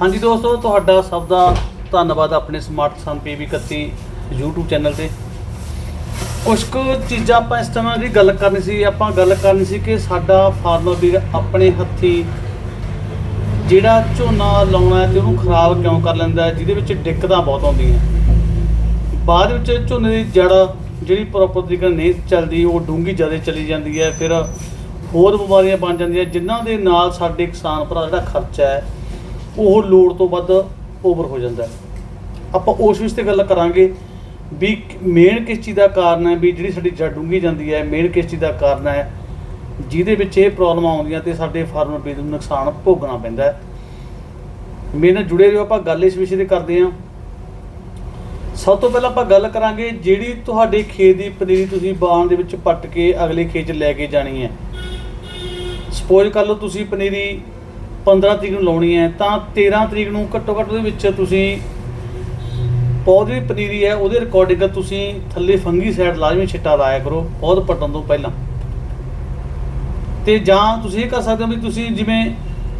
ਹਾਂਜੀ ਦੋਸਤੋ, ਤੁਹਾਡਾ ਸਭ ਦਾ ਧੰਨਵਾਦ ਆਪਣੇ Smart Sun PV 31 YouTube channel ਤੇ। ਕੁਝ ਕੁ ਚੀਜ਼ਾਂ ਆਪਾਂ ਇਸ ਤਰ੍ਹਾਂ ਦੀ ਗੱਲ ਕਰਨੀ ਸੀ, ਆਪਾਂ ਗੱਲ ਕਰਨੀ ਸੀ ਕਿ ਸਾਡਾ ਫਾਰਮਰ ਵੀਰ ਆਪਣੇ ਹੱਥੀ ਜਿਹੜਾ ਝੋਨਾ ਲਾਉਣਾ ਹੈ ਤੇ ਉਹਨੂੰ ਖਰਾਬ ਕਿਉਂ ਕਰ ਲੈਂਦਾ ਜਿਹਦੇ ਵਿੱਚ ਦਿੱਕਤਾਂ ਬਹੁਤ ਆਉਂਦੀਆਂ ਬਾਅਦ ਵਿੱਚ ਝੋਨੇ ਦੀ ਜੜ ਜਿਹੜੀ ਪ੍ਰੋਪਰ ਤਰੀਕੇ ਨਾਲ ਨਹੀਂ ਚੱਲਦੀ, ਉਹ ਡੂੰਘੀ ਜ਼ਿਆਦਾ ਚਲੀ ਜਾਂਦੀ ਹੈ, ਫਿਰ ਹੋਰ ਬਿਮਾਰੀਆਂ ਬਣ ਜਾਂਦੀਆਂ, ਜਿਨ੍ਹਾਂ ਦੇ ਨਾਲ ਸਾਡੇ ਕਿਸਾਨ ਭਰਾ ਜਿਹੜਾ ਖਰਚਾ ਹੈ ਉਹ ਲੋੜ ਤੋਂ ਵੱਧ ਓਵਰ ਹੋ ਜਾਂਦਾ ਹੈ। ਆਪਾਂ ਉਸ ਵਿਸ਼ੇ ਤੇ ਗੱਲ ਕਰਾਂਗੇ ਵੀ ਮੇਨ ਕਿਸ ਚੀਜ਼ ਦਾ ਕਾਰਨ ਹੈ, ਵੀ ਜਿਹੜੀ ਸਾਡੀ ਜੜ ਡੂੰਘੀ ਜਾਂਦੀ ਹੈ ਮੇਨ ਕਿਸ ਚੀਜ਼ ਦਾ ਕਾਰਨ ਹੈ, ਜਿਹਦੇ ਵਿੱਚ ਇਹ ਪ੍ਰੋਬਲਮ ਆਉਂਦੀਆਂ ਤੇ ਸਾਡੇ ਫਾਰਮਰ ਬੀਜ ਨੂੰ ਨੁਕਸਾਨ ਭੋਗਣਾ ਪੈਂਦਾ ਹੈ। ਮੇਰੇ ਨਾਲ ਜੁੜੇ ਰਹੋ, ਆਪਾਂ ਗੱਲ ਇਸ ਵਿਸ਼ੇ ਤੇ ਕਰਦੇ ਹਾਂ। ਸਭ ਤੋਂ ਪਹਿਲਾਂ ਆਪਾਂ ਗੱਲ ਕਰਾਂਗੇ ਜਿਹੜੀ ਤੁਹਾਡੇ ਖੇਤ ਦੀ ਪਨੀਰੀ ਤੁਸੀਂ ਬਾਣ ਦੇ ਵਿੱਚ ਪੱਟ ਕੇ ਅਗਲੇ ਖੇਤ 'ਚ ਲੈ ਕੇ ਜਾਣੀ ਹੈ। ਸਪੋਜ਼ ਕਰ ਲਓ ਤੁਸੀਂ ਪਨੀਰੀ 15 ਤਰੀਕ ਨੂੰ ਲਾਉਣੀ ਹੈ, ਤਾਂ 13 ਤਰੀਕ ਨੂੰ ਘੱਟੋ ਘੱਟ ਉਹਦੇ ਵਿੱਚ ਤੁਸੀਂ ਪੌਦੇ ਦੀ ਪਨੀਰੀ ਹੈ, ਉਹਦੇ ਰਿਕਾਰਡਿੰਗ ਤੁਸੀਂ ਥੱਲੇ ਫੰਗੀ ਸਾਈਡ ਲਾਜ਼ਮੀ ਛਿੱਟਾ ਲਾਇਆ ਕਰੋ ਪੌਦ ਪੱਟਣ ਤੋਂ ਪਹਿਲਾਂ। ਤੇ ਜਾਂ ਤੁਸੀਂ ਇਹ ਕਰ ਸਕਦੇ ਹੋ ਵੀ ਤੁਸੀਂ ਜਿਵੇਂ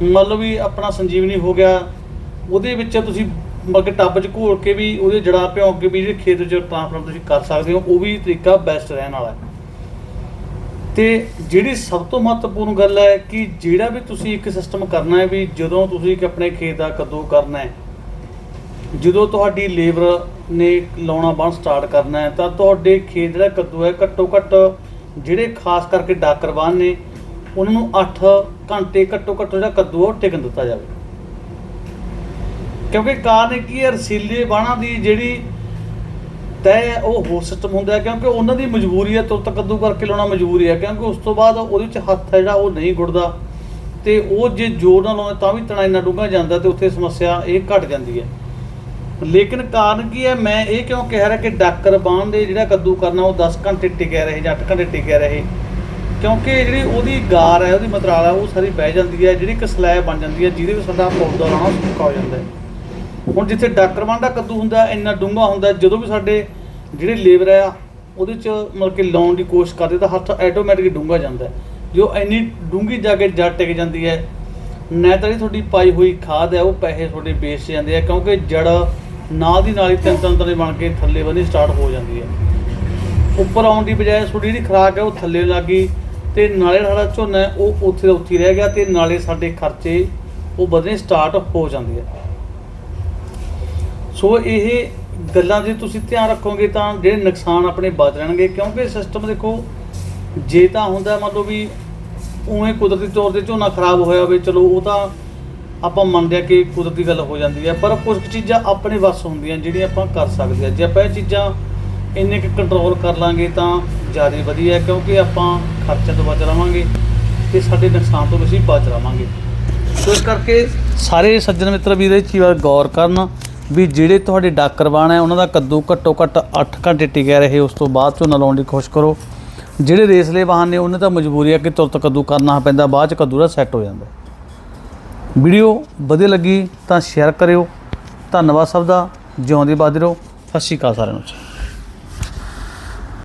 ਮੰਨ ਲਓ ਵੀ ਆਪਣਾ ਸੰਜੀਵਨੀ ਹੋ ਗਿਆ, ਉਹਦੇ ਵਿੱਚ ਤੁਸੀਂ ਮਤਲਬ ਕਿ ਟੱਬ 'ਚ ਘੋਲ ਕੇ ਵੀ ਉਹਦੇ ਜੜਾ ਭਿਉਂ ਕੇ ਵੀ ਜਿਹੜੇ ਖੇਤ 'ਚ ਟ੍ਰਾਂਸਪਲਾਂਟ ਤੁਸੀਂ ਕਰ ਸਕਦੇ ਹੋ, ਉਹ ਵੀ ਤਰੀਕਾ ਬੈਸਟ ਰਹਿਣ ਵਾਲਾ ਹੈ। ਤੇ ਜਿਹੜੀ ਸਭ ਤੋਂ ਮਹੱਤਵਪੂਰਨ ਗੱਲ ਹੈ ਕਿ ਜਿਹੜਾ ਵੀ ਤੁਸੀਂ ਇੱਕ ਸਿਸਟਮ ਕਰਨਾ ਹੈ ਵੀ ਜਦੋਂ ਤੁਸੀਂ ਕਿ ਆਪਣੇ ਖੇਤ ਦਾ ਕੱਦੂ ਕਰਨਾ ਹੈ, ਜਦੋਂ ਤੁਹਾਡੀ ਲੇਬਰ ਨੇ ਲਾਉਣਾ ਬਣ ਸਟਾਰਟ ਕਰਨਾ ਹੈ, ਤਾਂ ਤੁਹਾਡੇ ਖੇਤ ਜਿਹੜਾ ਕੱਦੂ ਹੈ ਘੱਟੋ ਘੱਟ ਜਿਹੜੇ ਖਾਸ ਕਰਕੇ ਡਾਕਰਵਾਨ ਨੇ, ਉਹਨਾਂ ਨੂੰ 8 ਘੰਟੇ ਘੱਟੋ ਘੱਟ ਜਿਹੜਾ ਕੱਦੂ ਆ ਉਹ ਟਿਕਣ ਦਿੱਤਾ ਜਾਵੇ। ਕਿਉਂਕਿ ਕਾਰਨ ਕੀ ਹੈ, ਰਸੀਲੇ ਬਾਣਾ ਦੀ ਜਿਹੜੀ ਤੈਅ ਉਹ ਹੋਰ ਸਿਸਟਮ ਹੁੰਦਾ ਹੈ, ਕਿਉਂਕਿ ਉਹਨਾਂ ਦੀ ਮਜਬੂਰੀ ਹੈ ਤੁਰਤ ਕੱਦੂ ਕਰਕੇ ਲਾਉਣਾ ਮਜਬੂਰੀ ਹੈ, ਕਿਉਂਕਿ ਉਸ ਤੋਂ ਬਾਅਦ ਉਹਦੇ ਵਿੱਚ ਹੱਥ ਹੈ ਜਿਹੜਾ ਉਹ ਨਹੀਂ ਗੁੜਦਾ। ਤੇ ਉਹ ਜੇ ਜ਼ੋਰ ਨਾਲ ਲਾਉਂਦੇ, ਤਾਂ ਵੀ ਤਣਾ ਇੰਨਾ ਡੂੰਘਾ ਜਾਂਦਾ ਤੇ ਉੱਥੇ ਸਮੱਸਿਆ ਇਹ ਘਟ ਜਾਂਦੀ ਹੈ। ਲੇਕਿਨ ਕਾਰਨ ਕੀ ਹੈ, ਮੈਂ ਇਹ ਕਿਉਂ ਕਹਿ ਰਿਹਾ ਕਿ ਡਾਕਰ ਬਾਣ ਦੇ ਜਿਹੜਾ ਕੱਦੂ ਕਰਨਾ, ਉਹ 10 ਘੰਟੇ ਟਿਕਿਆ ਰਹੇ ਜਾਂ 8 ਘੰਟੇ ਟਿਕਿਆ ਰਹੇ। ਕਿਉਂਕਿ ਜਿਹੜੀ ਉਹਦੀ ਗਾਰ ਹੈ, ਉਹਦੀ ਮਤਰਾਲ ਹੈ ਉਹ ਸਾਰੀ ਬਹਿ ਜਾਂਦੀ ਹੈ, ਜਿਹੜੀ ਇੱਕ ਸਲੈਬ ਬਣ ਜਾਂਦੀ ਹੈ, ਜਿਹਦੇ ਵਿੱਚ ਸਾਡਾ ਪੌਦਾ ਲਾਉਣਾ ਸੁੱਕਾ ਹੋ ਜਾਂਦਾ ਹੈ। ਹੁਣ ਜਿੱਥੇ ਡਾਕਟਰ ਬਾਣ ਦਾ ਕੱਦੂ ਹੁੰਦਾ ਇੰਨਾ ਡੂੰਘਾ ਹੁੰਦਾ ਜਦੋਂ ਵੀ ਸਾਡੇ ਜਿਹੜੇ ਲੇਬਰ ਆ ਉਹਦੇ ਚ ਮਤਲਬ ਕਿ ਲਾਉਣ ਦੀ ਕੋਸ਼ਿਸ਼ ਕਰਦੇ ਤਾਂ ਹੱਥ ਆਟੋਮੈਟਿਕ ਡੂੰਘਾ ਜਾਂਦਾ ਜੋ ਇੰਨੀ ਡੂੰਘੀ ਜਾ ਕੇ ਜੜ ਟਿਕ ਜਾਂਦੀ ਹੈ ਨਾ ਤਾਂ ਜਿਹੜੀ ਤੁਹਾਡੀ ਪਾਈ ਹੋਈ ਖਾਦ ਹੈ ਉਹ ਪੈਸੇ ਤੁਹਾਡੇ ਵੇਸਟ ਜਾਂਦੇ ਆ ਕਿਉਂਕਿ ਜੜ ਨਾਲ ਦੀ ਨਾਲ ਹੀ ਤਿੰਨ ਤਿੰਨ ਤਰ੍ਹਾਂ ਬਣ ਕੇ ਥੱਲੇ ਵਧਣੀ ਸਟਾਰਟ ਹੋ ਜਾਂਦੀ ਹੈ। ਉੱਪਰ ਆਉਣ ਦੀ ਬਜਾਏ ਤੁਹਾਡੀ ਜਿਹੜੀ ਖਰਾਕ ਹੈ ਉਹ ਥੱਲੇ ਲੱਗੀ ਤੇ ਨਾਲੇ ਸਾਡਾ ਝੋਨਾ ਹੈ, ਉਹ ਉੱਥੇ ਦਾ ਉੱਥੇ ਰਹਿ ਗਿਆ ਤੇ ਨਾਲੇ ਸਾਡੇ ਖਰਚੇ ਉਹ ਵਧਣੇ ਸਟਾਰਟ ਹੋ ਜਾਂਦੇ ਆ। ਸੋ ਇਹ ਗੱਲਾਂ ਜੇ ਤੁਸੀਂ ਧਿਆਨ ਰੱਖੋਗੇ ਤਾਂ ਜਿਹੜੇ ਨੁਕਸਾਨ ਆਪਣੇ ਬਚ ਜਾਣਗੇ ਕਿਉਂਕਿ ਸਿਸਟਮ ਦੇਖੋ, ਜੇ ਤਾਂ ਹੁੰਦਾ ਮੰਨ ਲਓ ਵੀ ਉਵੇਂ ਕੁਦਰਤੀ ਤੌਰ ਤੇ ਝੋਨਾ ਖਰਾਬ ਹੋਇਆ ਹੋਵੇ, ਚਲੋ ਉਹ ਤਾਂ ਆਪਾਂ ਮੰਨਦੇ ਆ ਕਿ ਕੁਦਰਤੀ ਗੱਲ ਹੋ ਜਾਂਦੀ ਹੈ, ਪਰ ਕੁਝ ਚੀਜ਼ਾਂ ਆਪਣੇ ਵੱਸ ਹੁੰਦੀਆਂ ਜਿਹੜੀਆਂ ਆਪਾਂ ਕਰ ਸਕਦੇ ਆ। ਜੇ ਆਪਾਂ ਇਹ ਚੀਜ਼ਾਂ ਇੰਨੇ ਕੁ ਕੰਟਰੋਲ ਕਰ ਲਾਂਗੇ ਤਾਂ ਜ਼ਿਆਦਾ ਵਧੀਆ ਕਿਉਂਕਿ ਆਪਾਂ ਖਰਚੇ ਤੋਂ ਬਚ ਰਵਾਂਗੇ ਤੇ ਸਾਡੇ ਨੁਕਸਾਨ ਤੋਂ ਵੀ ਅਸੀਂ ਬਚ ਰਵਾਂਗੇ। ਸੋ ਇਸ ਕਰਕੇ ਸਾਰੇ ਸੱਜਣ ਮਿੱਤਰ ਵੀ ਇਹਦੇ ਚੀਜ਼ ਗੌਰ ਕਰਨ। ਵੀ ਜਿਹੜੇ ਤੁਹਾਡੇ ਡਾਕਰ ਹੈ, ਉਹਨਾਂ ਦਾ ਕੱਦੂ ਘੱਟੋ ਘੱਟ 8 ਘੰਟੇ ਟਿਕਿਆ ਰਹੇ, ਉਸ ਤੋਂ ਬਾਅਦ ਝੋਨਾ ਲਾਉਣ ਦੀ ਕੋਸ਼ਿਸ਼ ਕਰੋ। ਜਿਹੜੇ ਰੇਸਲੇ ਵਾਹਨ ਨੇ, ਉਹਨਾਂ ਤਾਂ ਮਜਬੂਰੀ ਹੈ ਕਿ ਤੁਰਤ ਕੱਦੂ ਕਰਨਾ ਪੈਂਦਾ, ਬਾਅਦ ਚ ਕੱਦੂ ਦਾ ਸੈੱਟ ਹੋ ਜਾਂਦਾ। ਵੀਡੀਓ ਵਧੀਆ ਲੱਗੀ ਤਾਂ ਸ਼ੇਅਰ ਕਰਿਓ। ਧੰਨਵਾਦ ਸਭ ਦਾ, ਜਿਉਂਦੇ ਬਾਦ ਰਹੋ। ਸਤਿ ਸ਼੍ਰੀ ਅਕਾਲ ਸਾਰਿਆਂ ਨੂੰ।